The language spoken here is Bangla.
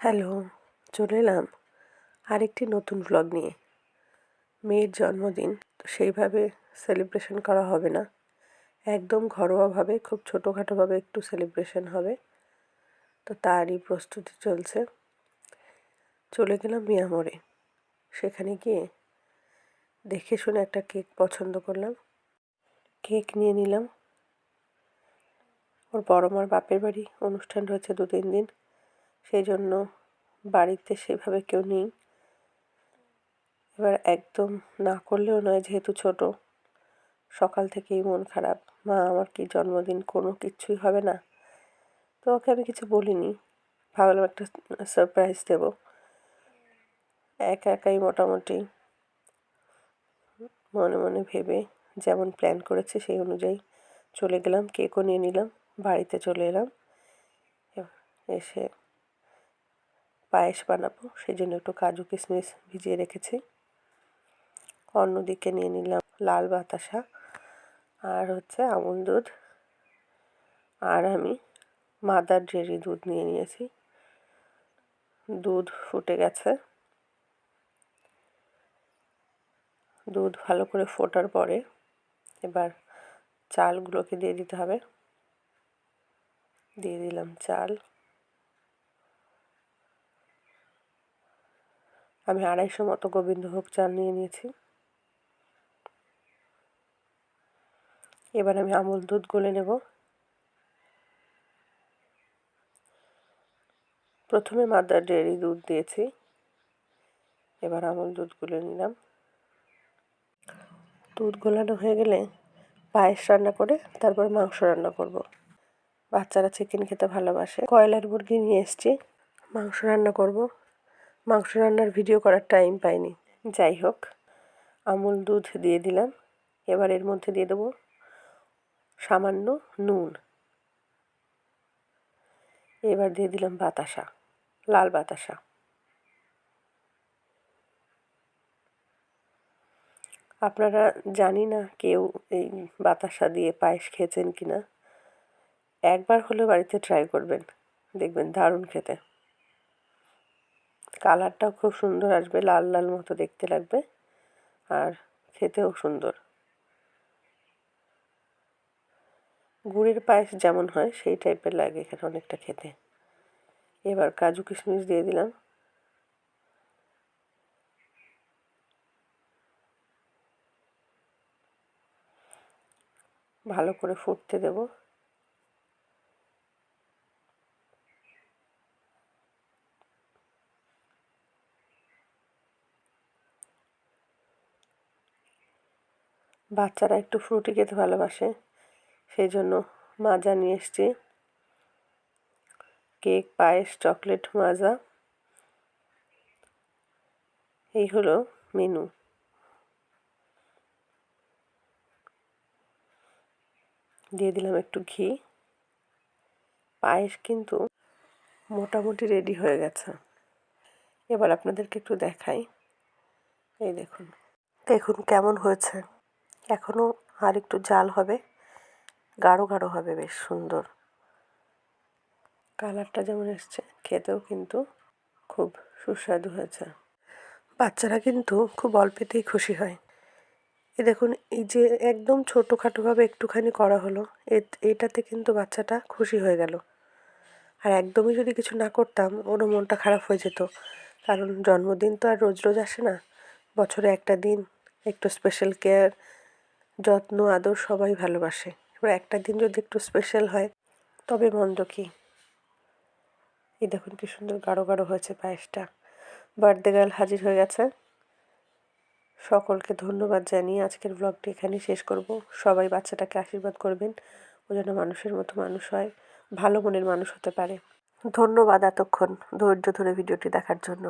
হ্যালো, চলে এলাম আরেকটি নতুন ভ্লগ নিয়ে। মেয়ের জন্মদিন, তো সেইভাবে সেলিব্রেশন করা হবে না। একদম ঘরোয়াভাবে, খুব ছোটোখাটোভাবে একটু সেলিব্রেশন হবে। তো তারই প্রস্তুতি চলছে। চলে গেলাম মিয়ামরে সেখানে গিয়ে দেখে শুনে একটা কেক পছন্দ করলাম। কেক নিয়ে নিলাম। ওর বড় মার বাপের বাড়ি অনুষ্ঠান রয়েছে দু তিন দিন। সেই জন্য বাড়িতে সেভাবে কেউ নেই। এবার একদম না করলেও নয়, যেহেতু ছোট। সকাল থেকেই মন খারাপ। মা, আমার কি জন্মদিন কোনো কিচ্ছুই হবে না? তো ওকে আমি কিছু বলিনি। ভাবলাম একটা সারপ্রাইজ দেব। একা একাই মোটামুটি মনে মনে ভেবে যেমন প্ল্যান করেছে সেই অনুযায়ী চলে গেলাম কেকও নিয়ে নিলাম, বাড়িতে চলে এলাম। এসে পায়েস বানাবো সেই জন্য একটু কাজু কিশমিশ ভিজিয়ে রেখেছি। অন্যদিকে নিয়ে নিলাম লাল বাতাসা আর হচ্ছে আমুল দুধ। আর আমি মাদার ডেরি দুধ নিয়ে নিয়েছি। দুধ ফুটে গেছে। দুধ ভালো করে ফোটার পরে এবার চালগুলোকে দিয়ে দিতে হবে। দিয়ে দিলাম চাল। আমি আড়াইশো মতো গোবিন্দভোগ চাল নিয়ে নিয়েছি। এবার আমি আমুল দুধ গলে নেব। প্রথমে মাদার ডেয়ারি দুধ দিয়েছি। এবার আমুল দুধ গুলে নিলাম। দুধ গোলানো হয়ে গেলে পায়েস রান্না করে তারপর মাংস রান্না করব। বাচ্চারা চিকেন খেতে ভালোবাসে। কয়লার মুরগি নিয়ে এসছি। মাংস রান্না করব। মাংস রান্নার ভিডিও করার টাইম পাইনি। যাই হোক, আমুল দুধ দিয়ে দিলাম। এবার এর মধ্যে দিয়ে দেবো সামান্য নুন। এবার দিয়ে দিলাম বাতাসা, লাল বাতাসা। আপনারা জানি না কেউ এই বাতাসা দিয়ে পায়েস খেয়েছেন কি না একবার হলে বাড়িতে ট্রাই করবেন, দেখবেন দারুণ খেতে। কালারটাও খুব সুন্দর আসবে, লাল লাল মতো দেখতে লাগবে আর খেতেও সুন্দর। গুড়ের পায়েস যেমন হয়, সেই টাইপের লাগে এখানে অনেকটা খেতে। এবার কাজু কিশমিশ দিয়ে দিলাম। ভালো করে ফুটতে দেবো। বাচ্চারা একটু ফ্রুটি খেতে ভালোবাসে সেই জন্য মাজা নিয়ে এসছি। কেক, পায়েস, চকলেট, মাজা। এই হলো মেনু দিয়ে দিলাম একটু ঘি। পায়েস কিন্তু মোটামুটি রেডি হয়ে গেছে। এবার আপনাদেরকে একটু দেখাই। এই দেখুন। দেখুন কেমন হয়েছে। এখনও আর একটু জাল হবে। গাঢ় গাঢ় হবে বেশ সুন্দর। কালারটা যেমন এসছে, খেতেও কিন্তু খুব সুস্বাদু হয়েছে। বাচ্চারা কিন্তু খুব অল্পেতেই খুশি হয়। এ দেখুন, এই যে একদম ছোটোখাটোভাবে একটুখানি করা হলো এটাতে কিন্তু বাচ্চাটা খুশি হয়ে গেল। আর একদমই যদি কিছু না করতাম, ওরও মনটা খারাপ হয়ে যেত। কারণ জন্মদিন তো আর রোজ রোজ আসে না। বছরে একটা দিন, একটু স্পেশাল কেয়ার যত্ন, আদর সবাই ভালোবাসে। এবার একটা দিন যদি একটু স্পেশাল হয়, তবে মন্দ কি? এই দেখুন কি সুন্দর গাঢ় গাঢ় হয়েছে পায়েসটা। বার্থডে গার্ল হাজির হয়ে গেছে। সকলকে ধন্যবাদ জানিয়ে আজকের ব্লগটি এখানেই শেষ করব। সবাই বাচ্চাটাকে আশীর্বাদ করবেন। ও যেন মানুষের মতো মানুষ হয়, ভালো মনের মানুষ হতে পারে। ধন্যবাদ এতক্ষণ ধৈর্য ধরে ভিডিওটি দেখার জন্য।